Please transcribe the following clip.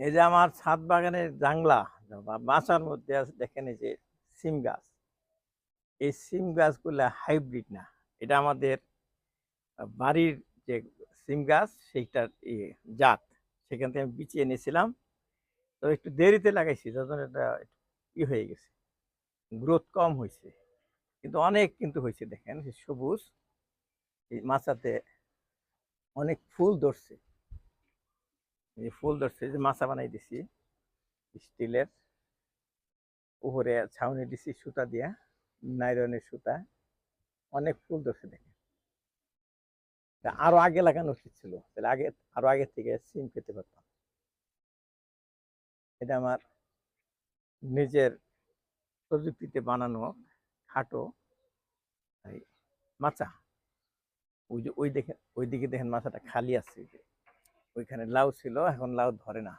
এই যে আমার ছাদ বাগানের জাংলা, বা বাসার মধ্যে আছে, দেখেন এই যে সিম গাছ। এই সিম গাছগুলো হাইব্রিড না। এটা আমাদের বাড়ির যে সিম গাছ, সেইটার ইয়ে জাত। সেখান থেকে আমি বিছিয়ে এনেছিলাম তো একটু দেরিতে লাগাইছি যখন এটা ই হয়ে গেছে। গ্রোথ কম হয়েছে। কিন্তু অনেক কিন্তু হয়েছে, দেখেন সবুজ। এই মাচাতে অনেক ফুল ধরছে। যে ফুল ধরছে যে মাচা বানাই দিছি, স্টিলের উপরে ছাউনি দিছি সুতা দিয়া, নাইরনের সুতা, অনেক ফুল ধরছে দেখেন। আরও আগে লাগানো উচিত ছিল? তাহলে আগে, আরও আগে থেকে সিম পেতে পারতাম। এটা আমার নিজের প্রযুক্তিতে বানানো খাটো এই মাচা ওই যে, ওই দেখে, ওই দিকে দেখেন মাচাটা খালি আছে। ওইখানে লাউ ছিল এখন লাউ ধরে না।